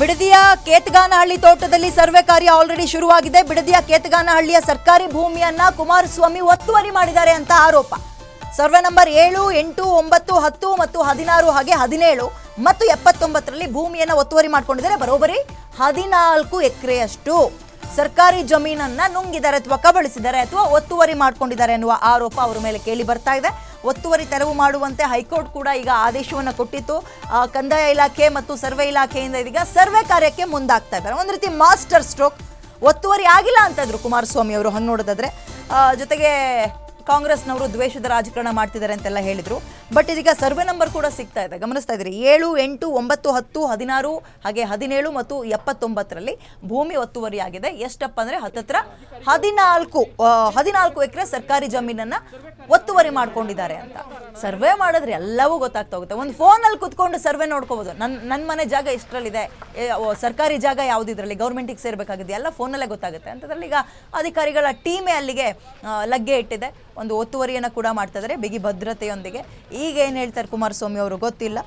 ಬಿಡದಿಯ ಕೇತಗಾನಹಳ್ಳಿ ತೋಟದಲ್ಲಿ ಸರ್ವೆ ಕಾರ್ಯ ಆಲ್ರೆಡಿ ಶುರುವಾಗಿದೆ. ಬಿಡದಿಯ ಕೇತಗಾನಹಳ್ಳಿಯ ಸರ್ಕಾರಿ ಭೂಮಿಯನ್ನ ಕುಮಾರಸ್ವಾಮಿ ಒತ್ತುವರಿ ಮಾಡಿದ್ದಾರೆ ಅಂತ ಆರೋಪ. ಸರ್ವೆ ನಂಬರ್ ಏಳು, ಎಂಟು, ಒಂಬತ್ತು, ಹತ್ತು ಮತ್ತು ಹದಿನಾರು ಹಾಗೆ ಹದಿನೇಳು ಮತ್ತು ಎಪ್ಪತ್ತೊಂಬತ್ತರಲ್ಲಿ ಭೂಮಿಯನ್ನ ಒತ್ತುವರಿ ಮಾಡ್ಕೊಂಡಿದ್ದಾರೆ. ಬರೋಬರಿ ಹದಿನಾಲ್ಕು ಎಕರೆಯಷ್ಟು ಸರ್ಕಾರಿ ಜಮೀನನ್ನ ನುಂಗಿದ್ದಾರೆ ಅಥವಾ ಕಬಳಿಸಿದ್ದಾರೆ ಅಥವಾ ಒತ್ತುವರಿ ಮಾಡ್ಕೊಂಡಿದ್ದಾರೆ ಎನ್ನುವ ಆರೋಪ ಅವರ ಮೇಲೆ ಕೇಳಿ ಬರ್ತಾ ಇದೆ. ಒತ್ತುವರಿ ತೆರವು ಮಾಡುವಂತೆ ಹೈಕೋರ್ಟ್ ಕೂಡ ಈಗ ಆದೇಶವನ್ನು ಕೊಟ್ಟಿತ್ತು. ಕಂದಾಯ ಇಲಾಖೆ ಮತ್ತು ಸರ್ವೆ ಇಲಾಖೆಯಿಂದ ಇದೀಗ ಸರ್ವೆ ಕಾರ್ಯಕ್ಕೆ ಮುಂದಾಗ್ತಾ ಇದ್ದಾರೆ. ಒಂದು ರೀತಿ ಮಾಸ್ಟರ್ ಸ್ಟ್ರೋಕ್, ಒತ್ತುವರಿ ಆಗಿಲ್ಲ ಅಂತಂದ್ರು ಕುಮಾರಸ್ವಾಮಿ ಅವರು ಹಂಗೆ ನೋಡೋದಾದ್ರೆ. ಜೊತೆಗೆ ಕಾಂಗ್ರೆಸ್ನವರು ದ್ವೇಷದ ರಾಜಕಾರಣ ಮಾಡ್ತಿದ್ದಾರೆ ಅಂತೆಲ್ಲ ಹೇಳಿದ್ರು. ಬಟ್ ಇದೀಗ ಸರ್ವೆ ನಂಬರ್ ಕೂಡ ಸಿಗ್ತಾ ಇದೆ. ಗಮನಿಸ್ತಾ ಇದ್ದೀರಿ. ಏಳು, ಎಂಟು, ಒಂಬತ್ತು, ಹತ್ತು, ಹದಿನಾರು, ಹಾಗೆ ಹದಿನೇಳು ಮತ್ತು ಎಪ್ಪತ್ತೊಂಬತ್ತರಲ್ಲಿ ಭೂಮಿ ಒತ್ತುವರಿ ಆಗಿದೆ. ಎಷ್ಟಪ್ಪ ಅಂದ್ರೆ ಹತ್ತತ್ರ ಹದಿನಾಲ್ಕು ಹದಿನಾಲ್ಕು ಎಕರೆ ಸರ್ಕಾರಿ ಜಮೀನನ್ನ ಒತ್ತುವರಿ ಮಾಡ್ಕೊಂಡಿದ್ದಾರೆ ಅಂತ. ಸರ್ವೆ ಮಾಡಿದ್ರೆ ಎಲ್ಲವೂ ಗೊತ್ತಾಗ್ತಾ ಹೋಗುತ್ತೆ. ಒಂದು ಫೋನಲ್ಲಿ ಕುತ್ಕೊಂಡು ಸರ್ವೆ ನೋಡ್ಕೋಬೋದು. ನನ್ನ ನನ್ನ ಮನೆ ಜಾಗ ಇಷ್ಟರಲ್ಲಿದೆ. ಸರ್ಕಾರಿ ಜಾಗ ಯಾವುದು ಇದರಲ್ಲಿ ಗೌರ್ಮೆಂಟಿಗೆ ಸೇರಬೇಕಾಗಿದೆ ಎಲ್ಲ ಫೋನಲ್ಲೇ ಗೊತ್ತಾಗುತ್ತೆ. ಅಂತದ್ರಲ್ಲಿ ಈಗ ಅಧಿಕಾರಿಗಳ ಟೀಮೇ ಅಲ್ಲಿಗೆ ಲಗ್ಗೆ ಇಟ್ಟಿದೆ. ಒಂದು ಒತ್ತುವರಿಯನ್ನು ಕೂಡ ಮಾಡ್ತಾ ಇದ್ದಾರೆ ಬಿಗಿ ಭದ್ರತೆಯೊಂದಿಗೆ. ಈಗ ಏನು ಹೇಳ್ತಾರೆ ಕುಮಾರಸ್ವಾಮಿ ಅವರು? ಗೊತ್ತಿಲ್ಲ.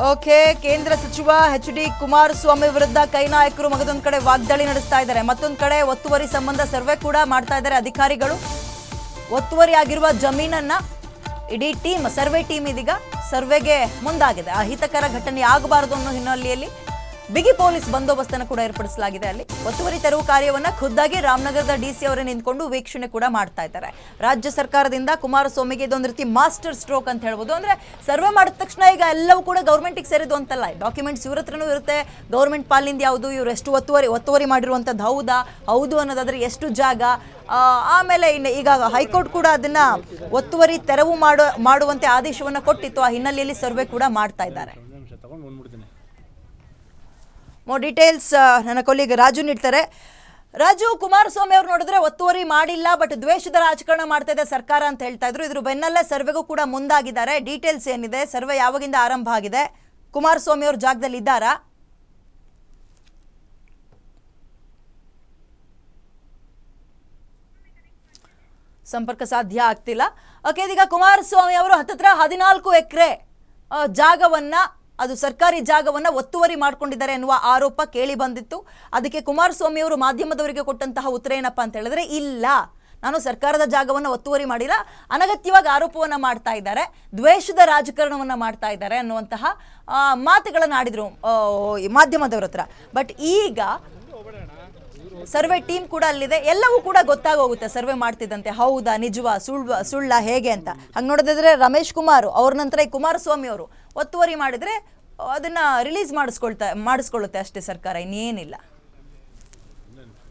ಓಕೆ, ಕೇಂದ್ರ ಸಚಿವ ಎಚ್ ಡಿ ಕುಮಾರಸ್ವಾಮಿ ವಿರುದ್ಧ ಕೈ ನಾಯಕರು ಮಗದೊಂದು ಕಡೆ ವಾಗ್ದಾಳಿ ನಡೆಸ್ತಾ ಇದ್ದಾರೆ. ಮತ್ತೊಂದು ಕಡೆ ಒತ್ತುವರಿ ಸಂಬಂಧ ಸರ್ವೆ ಕೂಡ ಮಾಡ್ತಾ ಇದ್ದಾರೆ ಅಧಿಕಾರಿಗಳು. ಒತ್ತುವರಿ ಆಗಿರುವ ಜಮೀನನ್ನ ಇಡೀ ಟೀಮ್, ಸರ್ವೆ ಟೀಮ್ ಇದೀಗ ಸರ್ವೆಗೆ ಮುಂದಾಗಿದೆ. ಅಹಿತಕರ ಘಟನೆ ಆಗಬಾರದು ಅನ್ನೋ ಹಿನ್ನೆಲೆಯಲ್ಲಿ ಬಿಗಿ ಪೊಲೀಸ್ ಬಂದೋಬಸ್ತನ್ನು ಕೂಡ ಏರ್ಪಡಿಸಲಾಗಿದೆ. ಅಲ್ಲಿ ಒತ್ತುವರಿ ತೆರವು ಕಾರ್ಯವನ್ನ ಖುದ್ದಾಗಿ ರಾಮನಗರದ ಡಿಸಿ ಅವರೇ ನಿಂತ್ಕೊಂಡು ವೀಕ್ಷಣೆ ಕೂಡ ಮಾಡ್ತಾ ಇದ್ದಾರೆ. ರಾಜ್ಯ ಸರ್ಕಾರದಿಂದ ಕುಮಾರಸ್ವಾಮಿಗೆ ಇದೊಂದು ರೀತಿ ಮಾಸ್ಟರ್ ಸ್ಟ್ರೋಕ್ ಅಂತ ಹೇಳ್ಬೋದು. ಅಂದ್ರೆ ಸರ್ವೆ ಮಾಡಿದ ತಕ್ಷಣ ಈಗ ಎಲ್ಲವೂ ಕೂಡ ಗೌರ್ಮೆಂಟಿಗೆ ಸೇರಿದ್ದು ಅಂತಲ್ಲ. ಡಾಕ್ಯುಮೆಂಟ್ಸ್ ಇವ್ರ ಹತ್ರನೂ ಇರುತ್ತೆ. ಗೌರ್ಮೆಂಟ್ ಪಾಲಿಂದ ಯಾವುದು, ಇವ್ರು ಎಷ್ಟು ಒತ್ತುವರಿ ಒತ್ತುವರಿ ಮಾಡಿರುವಂಥದ್ದು ಹೌದಾ, ಹೌದು ಅನ್ನೋದಾದ್ರೆ ಎಷ್ಟು ಜಾಗ? ಆಮೇಲೆ ಇನ್ನು ಈಗ ಹೈಕೋರ್ಟ್ ಕೂಡ ಅದನ್ನ ಒತ್ತುವರಿ ತೆರವು ಮಾಡೋ, ಮಾಡುವಂತೆ ಆದೇಶವನ್ನ ಕೊಟ್ಟಿತ್ತು. ಆ ಹಿನ್ನೆಲೆಯಲ್ಲಿ ಸರ್ವೆ ಕೂಡ ಮಾಡ್ತಾ ಇದ್ದಾರೆ. ನಿಮಿಷ ತಗೊಂಡು ಮೋ ಡೀಟೇಲ್ಸ್ ನನ್ನ ಕೊಲ್ಲಿಗೆ ರಾಜು ನೀಡ್ತಾರೆ. ರಾಜು, ಕುಮಾರಸ್ವಾಮಿ ಅವ್ರು ನೋಡಿದ್ರೆ ಒತ್ತುವರಿ ಮಾಡಿಲ್ಲ ಬಟ್ ದ್ವೇಷದ ರಾಜಕಾರಣ ಮಾಡ್ತಾ ಇದೆ ಸರ್ಕಾರ ಅಂತ ಹೇಳ್ತಾ ಇದ್ರು. ಇದ್ರ ಬೆನ್ನಲ್ಲೇ ಸರ್ವೆಗೂ ಕೂಡ ಮುಂದಾಗಿದ್ದಾರೆ. ಡೀಟೇಲ್ಸ್ ಏನಿದೆ? ಸರ್ವೆ ಯಾವಾಗಿಂದ ಆರಂಭ ಆಗಿದೆ? ಕುಮಾರಸ್ವಾಮಿ ಅವ್ರ ಜಾಗದಲ್ಲಿ ಇದ್ದಾರಾ? ಸಂಪರ್ಕ ಸಾಧ್ಯ ಆಗ್ತಿಲ್ಲ. ಓಕೆ ಇದೀಗ ಕುಮಾರಸ್ವಾಮಿ ಅವರು ಹತ್ತತ್ರ ಹದಿನಾಲ್ಕು ಎಕರೆ ಜಾಗವನ್ನ ಅದು ಸರ್ಕಾರಿ ಜಾಗವನ್ನು ಒತ್ತುವರಿ ಮಾಡ್ಕೊಂಡಿದ್ದಾರೆ ಎನ್ನುವ ಆರೋಪ ಕೇಳಿ ಬಂದಿತ್ತು. ಅದಕ್ಕೆ ಕುಮಾರಸ್ವಾಮಿ ಅವರು ಮಾಧ್ಯಮದವರಿಗೆ ಕೊಟ್ಟಂತಹ ಉತ್ತರ ಏನಪ್ಪ ಅಂತ ಹೇಳಿದ್ರೆ, ಇಲ್ಲ, ನಾನು ಸರ್ಕಾರದ ಜಾಗವನ್ನು ಒತ್ತುವರಿ ಮಾಡಿಲ್ಲ, ಅನಗತ್ಯವಾಗಿ ಆರೋಪವನ್ನು ಮಾಡ್ತಾ ಇದ್ದಾರೆ, ದ್ವೇಷದ ರಾಜಕಾರಣವನ್ನು ಮಾಡ್ತಾ ಇದ್ದಾರೆ ಅನ್ನುವಂತಹ ಮಾತುಗಳನ್ನು ಆಡಿದರು ಮಾಧ್ಯಮದವ್ರ ಹತ್ರ. ಬಟ್ ಈಗ ಸರ್ವೆ ಟೀಮ್ ಕೂಡ ಅಲ್ಲಿದೆ. ಎಲ್ಲವೂ ಕೂಡ ಗೊತ್ತಾಗೋಗುತ್ತೆ ಸರ್ವೆ ಮಾಡ್ತಿದ್ದಂತೆ. ಹೌದಾ, ನಿಜವಾ, ಸುಳ್ವ, ಸುಳ್ಳ, ಹೇಗೆ ಅಂತ. ಹಂಗೆ ನೋಡೋದಿದ್ರೆ ರಮೇಶ್ ಕುಮಾರ್, ಅವ್ರ ನಂತರ ಈ ಕುಮಾರಸ್ವಾಮಿ ಅವರು ಒತ್ತುವರಿ ಮಾಡಿದ್ರೆ ಅದನ್ನ ರಿಲೀಸ್ ಮಾಡಿಸ್ಕೊಳ್ತಾ, ಮಾಡಿಸ್ಕೊಳ್ಳುತ್ತೆ ಅಷ್ಟೇ ಸರ್ಕಾರ, ಇನ್ನೇನಿಲ್ಲ.